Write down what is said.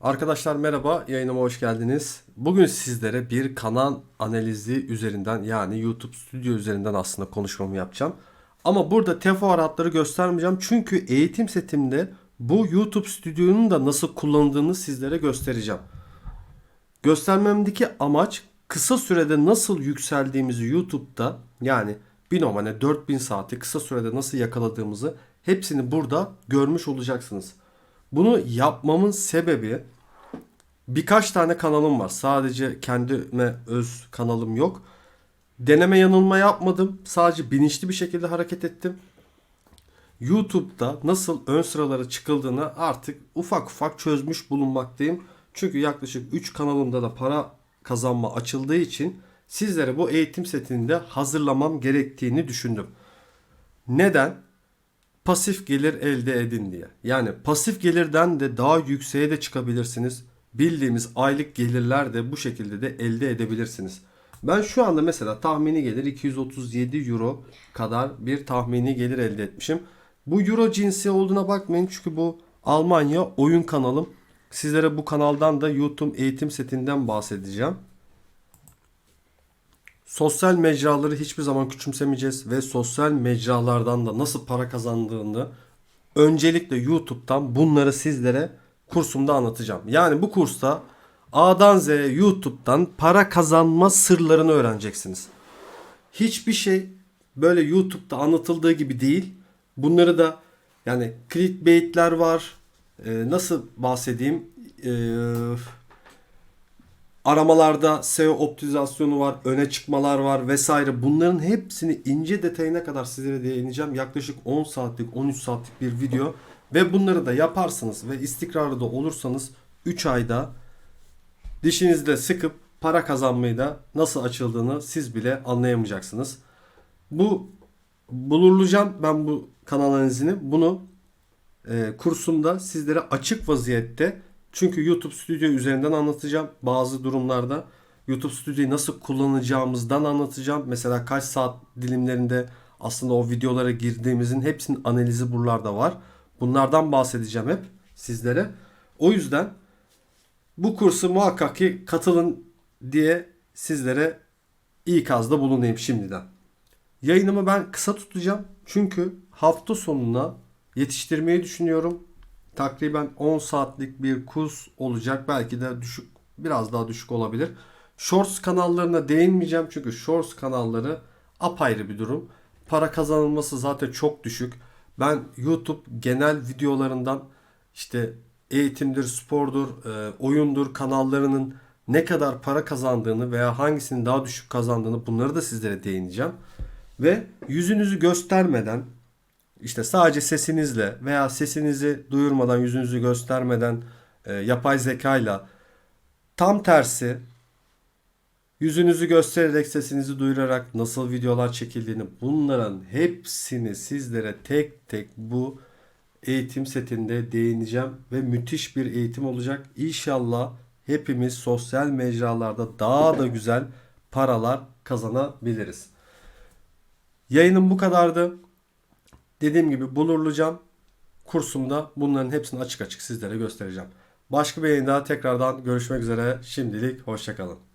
Arkadaşlar merhaba, yayınıma hoş geldiniz. Bugün sizlere bir kanal analizi üzerinden yani YouTube Studio üzerinden aslında konuşmamı yapacağım. Ama burada teferruatları göstermeyeceğim çünkü eğitim setimde bu YouTube Studio'nun da nasıl kullanıldığını sizlere göstereceğim. Göstermemdeki amaç kısa sürede nasıl yükseldiğimizi YouTube'da yani binomane 4000 saati kısa sürede nasıl yakaladığımızı hepsini burada görmüş olacaksınız. Bunu yapmamın sebebi birkaç tane kanalım var. Sadece kendime öz kanalım yok. Deneme yanılma yapmadım. Sadece bilinçli bir şekilde hareket ettim. YouTube'da nasıl ön sıralara çıkıldığını artık ufak ufak çözmüş bulunmaktayım. Çünkü yaklaşık 3 kanalımda da para kazanma açıldığı için sizlere bu eğitim setini de hazırlamam gerektiğini düşündüm. Neden? Pasif gelir elde edin diye. Yani pasif gelirden de daha yükseğe de çıkabilirsiniz. Bildiğimiz aylık gelirler de bu şekilde de elde edebilirsiniz. Ben şu anda mesela tahmini gelir 237 euro kadar bir tahmini gelir elde etmişim. Bu euro cinsi olduğuna bakmayın çünkü bu Almanya oyun kanalım. Sizlere bu kanaldan da YouTube eğitim setinden bahsedeceğim. Sosyal mecraları hiçbir zaman küçümsemeyeceğiz ve sosyal mecralardan da nasıl para kazandığını öncelikle YouTube'dan bunları sizlere kursumda anlatacağım. Yani bu kursta A'dan Z'ye YouTube'dan para kazanma sırlarını öğreneceksiniz. Hiçbir şey böyle YouTube'da anlatıldığı gibi değil. Bunları da yani clickbait'ler var. Ee, nasıl bahsedeyim? Ee, aramalarda SEO optimizasyonu var, öne çıkmalar var vesaire. Bunların hepsini ince detayına kadar sizlere değineceğim. Yaklaşık 10 saatlik, 13 saatlik bir video ve bunları da yaparsanız ve istikrarlı da olursanız 3 ayda dişinizde sıkıp para kazanmayı da nasıl açıldığını siz bile anlayamayacaksınız. Bu bulurlayacağım ben bu kanal analizini. Bunu e, kursumda sizlere açık vaziyette çünkü YouTube Studio üzerinden anlatacağım. Bazı durumlarda YouTube Studio'yu nasıl kullanacağımızdan anlatacağım. Mesela kaç saat dilimlerinde aslında o videolara girdiğimizin hepsinin analizi buralarda var. Bunlardan bahsedeceğim hep sizlere. O yüzden bu kursu muhakkak ki katılın diye sizlere ikazda bulunayım şimdiden. Yayınımı ben kısa tutacağım. Çünkü hafta sonuna yetiştirmeyi düşünüyorum. Takriben 10 saatlik bir kurs olacak. Belki de düşük biraz daha düşük olabilir. Shorts kanallarına değinmeyeceğim çünkü Shorts kanalları apayrı bir durum. Para kazanılması zaten çok düşük. Ben YouTube genel videolarından işte eğitimdir, spordur, e, oyundur kanallarının ne kadar para kazandığını veya hangisinin daha düşük kazandığını bunları da sizlere değineceğim. Ve yüzünüzü göstermeden işte sadece sesinizle veya sesinizi duyurmadan, yüzünüzü göstermeden e, yapay zekayla tam tersi yüzünüzü göstererek, sesinizi duyurarak nasıl videolar çekildiğini bunların hepsini sizlere tek tek bu eğitim setinde değineceğim ve müthiş bir eğitim olacak. İnşallah hepimiz sosyal mecralarda daha da güzel paralar kazanabiliriz. Yayınım bu kadardı. Dediğim gibi bulurlayacağım. Kursumda bunların hepsini açık açık sizlere göstereceğim. Başka bir yayında tekrardan görüşmek üzere. Şimdilik hoşçakalın.